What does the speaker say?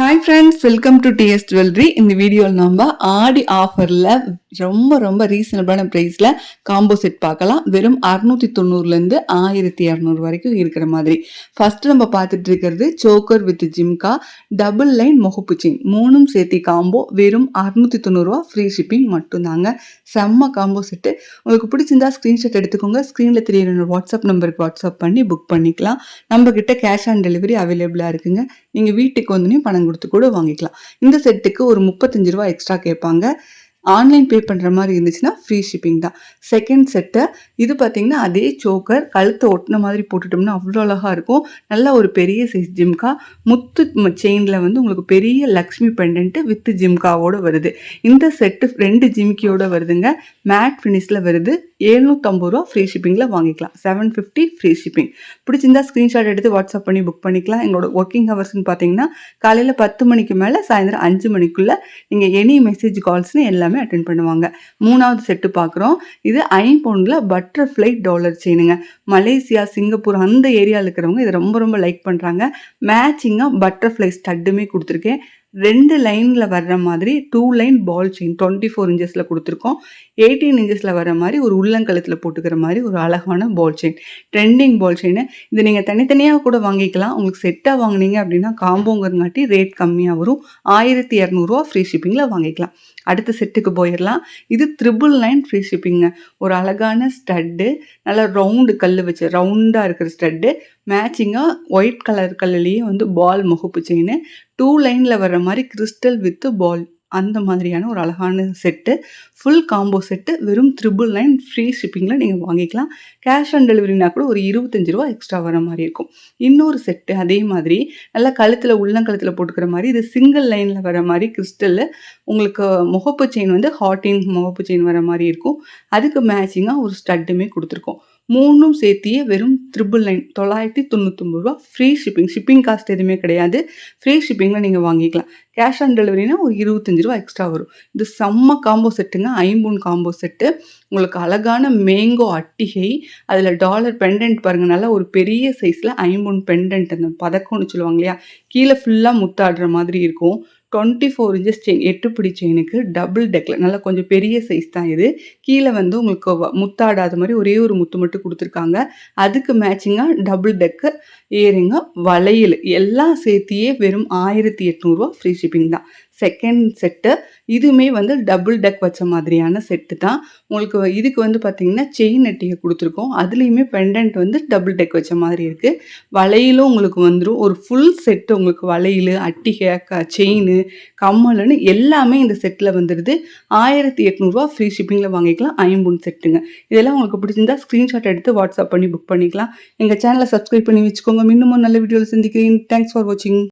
Hi friends welcome to TS jewellery இந்த வீடியோவில் நம்ம ஆடி ஆஃபரில் ரொம்ப ரொம்ப ரீசனபிளான ப்ரைஸில் காம்போ செட் பார்க்கலாம். வெறும் அறுநூற்றி தொண்ணூறுலேருந்து ஆயிரத்தி இரநூறு வரைக்கும் இருக்கிற மாதிரி. ஃபஸ்ட்டு நம்ம பார்த்துட்டு இருக்கிறது choker with jhumka double line முகப்பு செயின் மூணும் சேர்த்தி காம்போ வெறும் அறுநூற்றி தொண்ணூறுரூவா ஃப்ரீ ஷிப்பிங் மட்டும்தாங்க. செம்ம காம்போ செட்டு உங்களுக்கு பிடிச்சிருந்தா ஸ்க்ரீன்ஷாட் எடுத்துக்கோங்க. ஸ்க்ரீனில் தெரியுற வாட்ஸ்அப் நம்பருக்கு வாட்ஸ்அப் பண்ணி புக் பண்ணிக்கலாம். நம்மக்கிட்ட கேஷ் ஆன் டெலிவரி அவைலபிளாக இருக்குங்க. நீங்கள் வீட்டுக்கு வந்து பணம் கொடுத்து கூட வாங்கிக்கலாம். இந்த செட்டுக்கு ஒரு முப்பத்தஞ்சு ரூபா எக்ஸ்ட்ரா கேட்பாங்க. ஆன்லைன் பே பண்ணுற மாதிரி இருந்துச்சுன்னா ஃப்ரீ ஷிப்பிங் தான். செகண்ட் செட்டை இது பார்த்தீங்கன்னா அதே சோக்கர் கழுத்தை ஒட்டின மாதிரி போட்டுட்டோம்னா அவ்வளோ அழகாக இருக்கும். நல்ல ஒரு பெரிய சைஸ் ஜிம்கா முத்து செயினில் வந்து உங்களுக்கு பெரிய லக்ஷ்மி பெண்டன்ட்டு வித் ஜிம்காவோடு வருது. இந்த செட்டு ரெண்டு ஜிம்கியோட வருதுங்க. மேட் ஃபினிஷில் வருது. எழுநூற்றம்பது ரூபா ஃப்ரீ ஷிப்பிங்கில் வாங்கிக்கலாம். செவன் ஃபிஃப்டி ஃப்ரீ ஷிப்பிங் பிடிச்சிருந்தா ஸ்க்ரீன்ஷாட் எடுத்து வாட்ஸ்அப் பண்ணி புக் பண்ணிக்கலாம். எங்களோட ஒர்க்கிங் ஹவர்ஸ்னு பார்த்தீங்கன்னா காலையில் பத்து மணிக்கு மேலே சாயந்தரம் அஞ்சு மணிக்குள்ளே நீங்கள் எனி மெசேஜ் கால்ஸ்னு எல்லாமே அட்டன் பண்ணுவாங்க. மூணாவது செட்டு பார்க்குறோம் இது ஐம்பவுண்டில் பட்டர்ஃப்ளை டாலர் செயினுங்க மலேசியா சிங்கப்பூர் அந்த ஏரியாவில் இருக்கிறவங்க இதை ரொம்ப ரொம்ப லைக் பண்ணுறாங்க மேட்சிங்காக பட்டர்ஃப்ளை ஸ்டட்டுமே கொடுத்துருக்கேன். ரெண்டு லைனில் வர்ற மாதிரி two line ball chain twenty four இன்ச்சஸில் கொடுத்துருக்கோம். எயிட்டீன் இன்ச்சஸில் வர மாதிரி ஒரு உள்ளங்கழுத்தில் போட்டுக்கிற மாதிரி ஒரு அழகான ball chain trending ball chain இது நீங்கள் தனித்தனியாக கூட வாங்கிக்கலாம். உங்களுக்கு செட்டாக வாங்கினீங்க அப்படின்னா காம்போங்கிறங்காட்டி ரேட் கம்மியாக வரும். ஆயிரத்தி இரநூறுவா ஃப்ரீ ஷிப்பிங்கில் வாங்கிக்கலாம். அடுத்த செட்டுக்கு போயிடலாம் இது த்ரிபிள் நைன் ஃப்ரீ ஷிப்பிங்க ஒரு அழகான ஸ்டட்டு நல்லா ரவுண்டு கல் வச்சு ரவுண்டாக இருக்கிற ஸ்டட்டு மேட்சிங்காக ஒயிட் கலர் கல்லுலேயே வந்து பால் முகப்பு செயின் டூ லைனில் வர்ற மாதிரி கிறிஸ்டல் வித்து பால் அந்த மாதிரியான ஒரு அழகான செட்டு. Full combo set. வெறும் த்ரிபிள் நைன் ஃப்ரீ ஷிப்பிங்கில் நீங்கள் வாங்கிக்கலாம். கேஷ் ஆன் டெலிவரினா கூட ஒரு இருபத்தஞ்சு ரூபா எக்ஸ்ட்ரா வர மாதிரி இருக்கும். இன்னொரு செட்டு அதே மாதிரி. நல்லா கழுத்தில் உள்ளங்கழுத்தில் போட்டுக்கிற மாதிரி. இது சிங்கிள் லைனில் வர மாதிரி கிறிஸ்டலில் உங்களுக்கு முகப்பு செயின் வந்து ஹாட்டின் முகப்பு செயின் வர மாதிரி இருக்கும். அதுக்கு மேட்சிங்காக ஒரு ஸ்டட்டுமே கொடுத்துருக்கோம். மூணும் சேர்த்தியே வெறும் ட்ரிபிள் நைன் தொள்ளாயிரத்தி தொண்ணூத்தொம்பது ரூபா ஃப்ரீ ஷிப்பிங் ஷிப்பிங் காஸ்ட் எதுவுமே கிடையாது. ஃப்ரீ ஷிப்பிங்கில் நீங்கள் வாங்கிக்கலாம். கேஷ் ஆன் டெலிவரினா ஒரு இருபத்தஞ்சி ரூபா எக்ஸ்ட்ரா வரும். இது செம்ம காம்போ செட்டுங்க ஐம்பூன் காம்போ செட்டு உங்களுக்கு அழகான மேங்கோ அட்டிகை அதில் டாலர் பெண்டன்ட் பாருங்கள் நல்லா ஒரு பெரிய சைஸில் ஐம்பூன் பெண்டன்ட் அந்த பதக்கம்னு சொல்லுவாங்க இல்லையா? கீழே ஃபுல்லாக முத்தாடுற மாதிரி இருக்கும். டுவெண்ட்டி ஃபோர் இன்ச்சஸ் செயின் எட்டுப்பிடி செயினுக்கு டபுள் டெக்கில் நல்லா கொஞ்சம் பெரிய சைஸ் தான் இது. கீழே வந்து உங்களுக்கு முத்தாடாத மாதிரி ஒரே ஒரு முத்து மட்டும் கொடுத்துருக்காங்க. அதுக்கு மேட்சிங்காக டபுள் டெக்கு ஏறிங்க வளையல் எல்லாம் சேர்த்தியே வெறும் ஆயிரத்தி எட்நூறுரூவா ஃப்ரீ ஷிப்பிங் தான். செகண்ட் செட்டு இதுவுமே வந்து டபுள் டெக் வச்ச மாதிரியான செட்டு தான். உங்களுக்கு இதுக்கு வந்து பார்த்திங்கன்னா செயின் நெட்டியை கொடுத்துருக்கோம். அதுலேயுமே பெண்டன்ட் வந்து டபுள் டெக் வச்ச மாதிரி இருக்குது வளையலும் உங்களுக்கு வந்துடும் ஒரு ஃபுல் செட்டு உங்களுக்கு வளையல் அட்டிகை க செயின் கம்மல்னு எல்லாமே இந்த செட்டில் வந்துடுது ஆயிரத்தி எட்நூறுரூவா ஃப்ரீ ஷிப்பிங்கில் வாங்கிக்கலாம். ஐம்பூன் செட்டுங்க இதெல்லாம் உங்களுக்கு பிடிச்சிருந்தா ஸ்க்ரீன்ஷாட் எடுத்து வாட்ஸ்அப் பண்ணி புக் பண்ணிக்கலாம். எங்கள் சேனலை சப்ஸ்கிரைப் பண்ணி வச்சுக்கோங்க. இன்னமும் நல்ல வீடியோவில் சந்திக்கிறேன். தேங்க்ஸ் ஃபார் வாட்சிங்